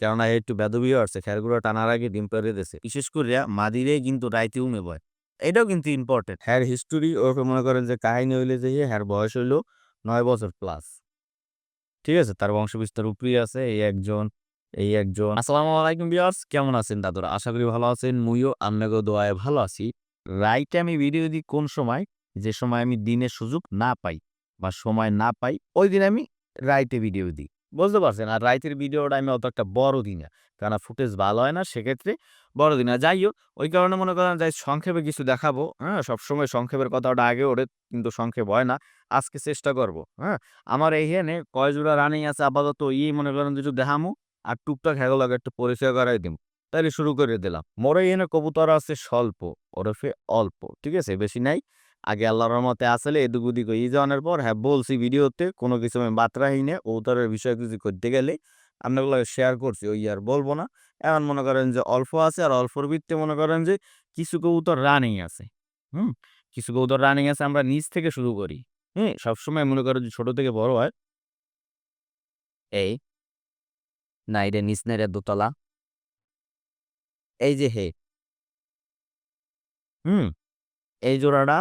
কেননা একটু বেদবি আসছে খেরগুলো টানার আগে ডিম পেরে দিয়েছে। বিশেষ করে মাদিরে কিন্তু রাইতে উমে বয়। এটাও কিন্তু ইম্পর্টেন্ট হ্যার হিস্টোরি ওকে মনে করেন যে কাহিনী হইলে যে হ্যার বয়স হইল নয় বছর প্লাস ঠিক আছে? তার বংশ বিস্তার উপরেই আছে এই একজন এই একজন। আসসালামু আলাইকুম বিয়ার্স কেমন আছেন দাদুরা? আশা করি ভালো আছেন মুইও আপনাকে দোয়ায় ভালো আছি। রাইটে আমি ভিডিও দিই কোন সময়? যে সময় আমি দিনের সুযোগ না পাই বা সময় না পাই ওই দিন আমি রাইটে ভিডিও দিই। বুঝতে পারছেন? আর রাইতের ভিডিওটা আমি অত একটা বড় দিই না। কারণ ফুটেজ ভালো হয় না, সেক্ষেত্রে বড় দিন না। যাই হোক, ওই কারণে মনে করেন যাই সংক্ষেপে কিছু দেখাবো হ্যাঁ? সবসময় সংক্ষেপের কথাটা আগে ওরে কিন্তু সংক্ষেপ হয় না। আজকে চেষ্টা করব হ্যাঁ? আমার এইখানে কয় জোড়া রানিং আছে, আপাতত ই মনে করেন কিছু দেখামো, আর টুকটাক হেগোলাকে একটু পরিচয় করাই দিব তাহলে শুরু করে দিলাম। মোরে এখানে কবুতর আছে স্বল্প, ওরফে অল্প, ঠিক আছে? বেশি নাই। আগে আল্লাহর রহমতে আসলে এদিক ওদিক ই যাওয়ানোর পর হ্যাঁ বলছি ভিডিওতে, কোনো কিছু আমি বাতরাই নে কবুতরের বিষয়ে কিছু করতে গেলে আপনাগুলো শেয়ার করছি, ওই আর বলব না। এখন মনে করেন যে অল্প আছে, আর অল্পর ভিত্তিতে মনে করেন যে কিছু কবুতর রানিং আছে, হুম? কিছু কেউ কবুতর রানিং আছে আমরা নিচ থেকে শুরু করি, হুম? সবসময় মনে করেন যে ছোট থেকে বড় হয়। এই না এটা নিচ না দোতলা। এই যে হে, হুম? এই জোড়াটা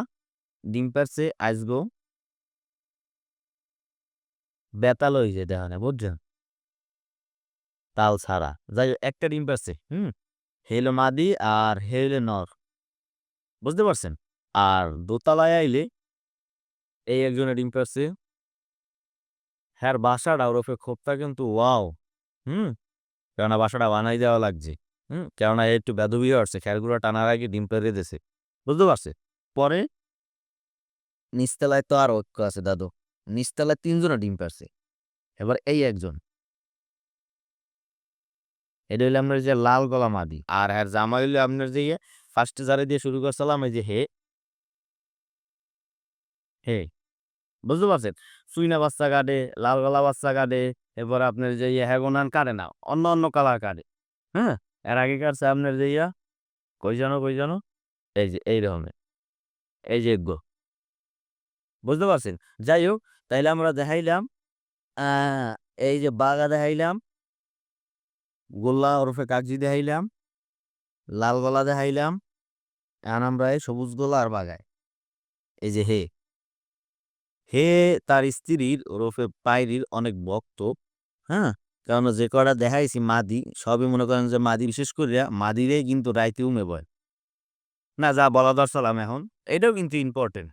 ডিম পারছে আসগো বেতাল হয়ে হয়েছে দেখানে বুঝছেন তাল ছাড়া। যাই একটা ডিম পারছে, হুম? হেলো মাদি আর হেলে নর। বুঝতে পারছেন? আর দোতলায় আইলে এই একজনের ডিম পারছে। হ্যাঁ বাসাটা ওরফে খোপটা কিন্তু ওয়াও, হুম? কেননা বাসাটা বানাই দেওয়া লাগছে, হুম? কেননা একটু বেদবি আসছে খেরগুলো টানার আগে ডিম পেরে দিয়েছে। বুঝতে পারছে পরে নিচতলায় তো আর ঐক্য আছে, দাদু। নিচতলায় তিনজনে ডিম পারছে। এবার এই একজন। এটা হইলে আপনার যে লাল গলা মাদি। আর হ্যাঁ জামা হইলে আপনার যে ফার্স্টে যারা দিয়ে শুরু করছিলাম, এই যে হে। হে। বুঝতে পারছেন? সুইনা বাচ্চা কাটে, লাল গলা বাচ্চা কাটে, এরপর আপনার যে ইয়ে হ্যাগোনান কাটে না, অন্য অন্য কালার কাটে। হ্যাঁ? এর আগে কাটছে আপনার যে ইয়া, কই জানো কই জানো? এই যে, এই রকমের। এই যে গো। বুঝতে পারছেন? যাই হোক তাইলে আমরা দেখাইলাম এই যে বাগা দেখাইলাম, গোল্লা ওরফে কাগজি দেখাইলাম লাল গলা দেখাইলাম, এখন আমরা এই সবুজ গোলা আর বাগায়। এই যে হে। হে তার স্ত্রীর ওরফে পায়রির অনেক ভক্ত হ্যাঁ? কারণ যে কটা দেখাইছি, মাদি, সবই মনে করেন যে মাদি, বিশেষ করে মাদিরে কিন্তু রাইতে উমে বয়। না, যা বলা দরসালাম এখন, এটাও কিন্তু ইম্পর্টেন্ট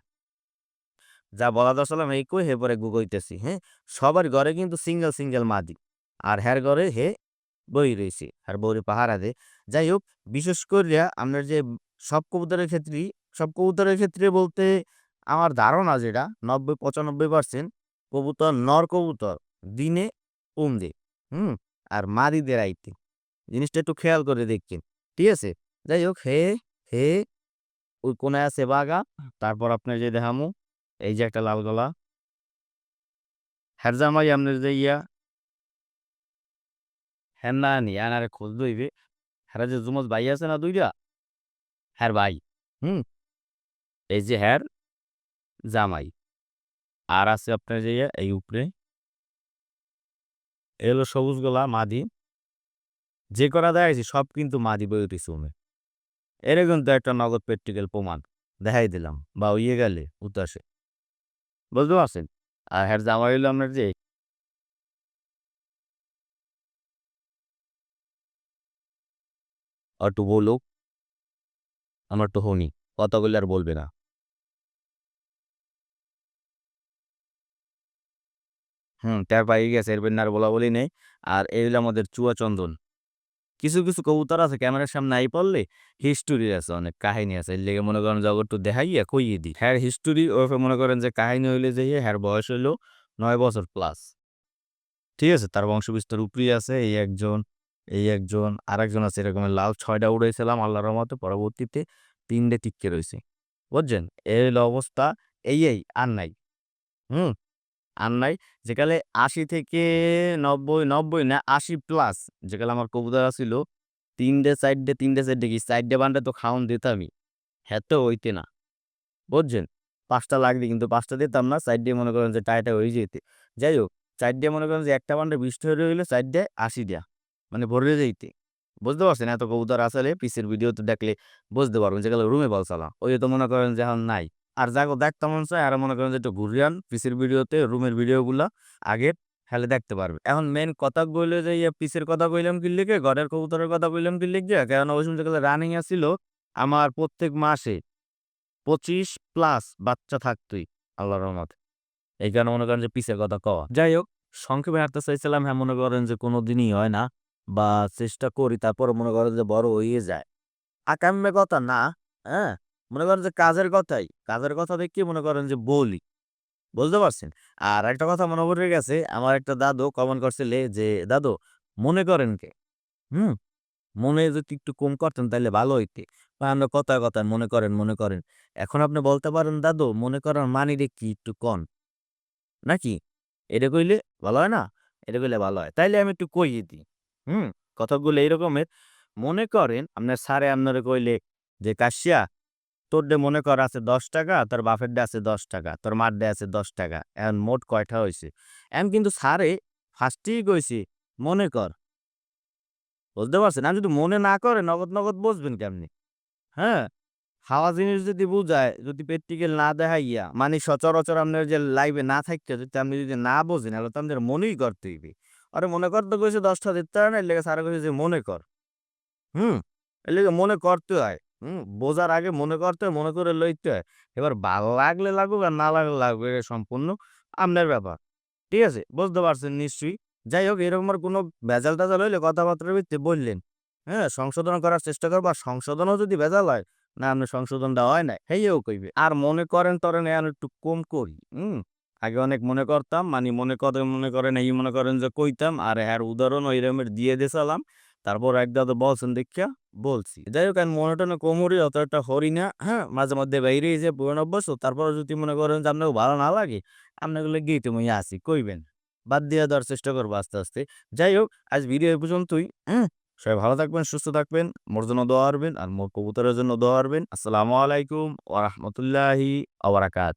যা বলা দরসালাম এই কই হে পরে গুগইতেছি হ্যাঁ? সবার ঘরে কিন্তু সিঙ্গেল সিঙ্গেল মাদি। আর হ্যার ঘরে হে বই রয়েছে আর বউরে পাহারা দে। যাই হোক বিশেষ করিয়া আপনার যে সব কবুতরের ক্ষেত্রেই সব কবুতরের ক্ষেত্রে বলতে আমার ধারণা যেটা, নব্বই, পঁচানব্বই পার্সেন্ট কবুতর নর কবুতর, দিনে উম দে হুম? আর মাদিদের আইতে। জিনিসটা একটু খেয়াল করে দেখছেন ঠিক আছে? যাই হোক হে হে, ওই কোনায় আছে বাগা, তারপর আপনার যে দেখামু এই যে একটা লাল গলা। হ্যারজামাই আপনার যে ইয়া। হ্যাঁ না নি আনারে খোঁজ দইবে হ্যাঁ যে জুমজ ভাই আছে না দুইটা? হ্যার ভাই, হুম? এই যে হ্যার জামাই। আর আছে আপনার যে এই উপরে। এলো সবুজ গোলা, মাদি। যে করা দেখাইছি, সব কিন্তু মাদি বই উঠেছে উমে এরে কিন্তু একটা নগদ প্র্যাকটিক্যাল প্রমাণ। দেখাই দিলাম, বা ইয়ে গেলে, উতাসে। বুঝতে পারছেন? আর হ্যার জামাই হইল আপনার যে একটু বলুক আমার তো হনি কথা বললে আর বলবে না। হুম তার পাই গেছে এর আর বলা বলি নেই। আর এই হলো আমাদের চুয়া চন্দন। কিছু কিছু কবুতর আছে, ক্যামেরার সামনে আই পড়লে হিস্টোরি আছে, অনেক কাহিনী আছে। এর লেগে মনে করেন জগৎটু দেখাইয়া কইয়ে দিই। হ্যার হিস্টোরি ওরফে মনে করেন যে কাহিনী হইলে যে হ্যার বয়স হইল নয় বছর প্লাস ঠিক আছে, তার বংশ বিস্তার উপরেই আছে, এই একজন এই একজন আর একজন আছে, এরকম লাল ছয়টা উড়েছিলাম আল্লাহর রহমতে, পরবর্তীতে তিনটে টিককে রয়েছে বুঝছেন? এই অবস্থা এই এই, আর নাই। হুম? আর নাই। যেকালে আশি থেকে নব্বই নব্বই না, আশি প্লাস যেকালে আমার কবুতর ছিল তিনটে সাইডে তিনটে সাইডে কি? সাইডে বান্ডে তো খাওয়ান দিতামই হ্যাঁ তো হইতে না। বুঝছেন? পাঁচটা লাগবে কিন্তু পাঁচটা দিতাম না দিয়ে মনে করেন যে টাইটা হয়ে যেতে। যাই হোক দিয়ে মনে করেন যে একটা বান্ডে বৃষ্টি হয়ে রইল দিয়ে আশি দেয়া মানে ভরে যাইতে। বুঝতে পারছেন? এত কবুতর আসলে পিসের ভিডিওতে দেখলে বুঝতে পারবেন যেগুলো রুমে বলছিলাম ওই তো মনে করেন যে এখন নাই। আর যাকে দেখতে মন চায়, আর মনে করেন যে একটু ঘুরিয়ান পিসের ভিডিওতে, রুমের ভিডিওগুলো আগে খেলে দেখতে পারবে। এখন মেন কথা কইলে যে ইয়ে পিসের কথা কইলাম কি লিখে, ঘরের কবুতরের কথা কইলাম কি লিখে কারণ ওই সময় রানিং আসছিল আমার প্রত্যেক মাসে পঁচিশ প্লাস বাচ্চা থাকতোই, আল্লাহর রহমত। এই কারণে মনে করেন যে পিসের কথা কওয়া যাই হোক, সংক্ষেপে হাঁটতে চাইছিলাম হ্যাঁ মনে করেন যে কোনো দিনই হয় না, বা চেষ্টা করি তারপর মনে করেন যে বড় হয়ে যায়। আকাম্যে কথা না হ্যাঁ? মনে করেন যে কাজের কথাই। কাজের কথা দেখি মনে করেন যে বলি। বুঝতে পারছেন? আর একটা কথা মনে পড়ে গেছে, আমার একটা দাদু কমেন্ট করছিলে যে, দাদু, মনে করেন কে? হুম? মনে যদি একটু কম করতেন তাহলে ভালো হইতে। আমরা কথায় কথায় মনে করেন মনে করেন। এখন আপনি বলতে পারেন, দাদু, মনে করার মানি রে কি একটু কন? নাকি? এটা কইলে ভালো হয় না? এটা কইলে ভালো হয়। তাইলে আমি একটু কইয়ে দিই। হুম? কথাগুলো এইরকমের। মনে করেন, আপনার স্যারে আপনারা কইলে যে, কাশিয়া তোর ডে মনে কর আছে দশ টাকা, তোর বাপের ডে আছে দশ টাকা, তোর মার ডে আছে দশ টাকা, এখন মোট কয়টা হয়েছে এখন কিন্তু স্যারে ফার্স্টেই কইছি, মনে কর। বুঝতে পারছেন? আমি যদি মনে না করে নগদ নগদ বসবেন কেমনি? হ্যাঁ? হাওয়া জিনিস যদি বুঝায়, যদি প্র্যাকটিক্যাল না দেখাইয়া মানে সচরাচর আপনার যে লাইভে না থাকতে, যদি আপনি যদি না বোঝেন, তাহলে তো আপনাদের মনেই করতে হইবে। আরে মনে কর তো কইছে দশটা দিতে হয় না, এর লেগে স্যারে কইছে যে মনে কর। হুম? এর লেগে মনে করতে হয়। হুম, বোঝার আগে মনে করতে মনে করে লইতে হয়। এবার ভালো লাগলে লাগুক আর না লাগলে লাগুক, এটা সম্পূর্ণ আপনার ব্যাপার। ঠিক আছে? বুঝতে পারছেন নিশ্চয়ই? যাই হোক, এরকম আর কোনো ভেজাল টেজাল হইলে কথাবার্তার ভিত্তিতে বললেন। হ্যাঁ সংশোধন করার চেষ্টা করব। আর সংশোধনও যদি ভেজাল হয়, না আপনার সংশোধনটা হয় না হেয়েও কইবে। আর মনে করেন তরেন এখন একটু কম করি, হুম? আগে অনেক মনে করতাম মানে মনে করে মনে করেন, এই মনে করেন যে কইতাম, আর এর উদাহরণ ওই রকমের দিয়ে দিয়েছিলাম তারপর এক দাদা বলছেন, দেখিয়া বলছি। যাই হোক আমি কোমরি অত একটা হরি না হ্যাঁ? মাঝে মধ্যে বাইরে যে পুরনো অভ্যাস তারপর যদি মনে করেন যে আপনাকে ভালো না লাগে, আপনাগুলো গিয়ে তুমি আসি, কইবেন। বাদ দিয়ে দেওয়ার চেষ্টা করব আস্তে আস্তে। যাই হোক আজ ভিডিও এ পর্যন্তই হ্যাঁ? সবাই ভালো থাকবেন, সুস্থ থাকবেন, মোর জন্য দোয়া করবেন আর মোর কবুতরের জন্য দোয়া করবেন আসসালামু আলাইকুম ওরহমতুল্লাহি আবরাকাত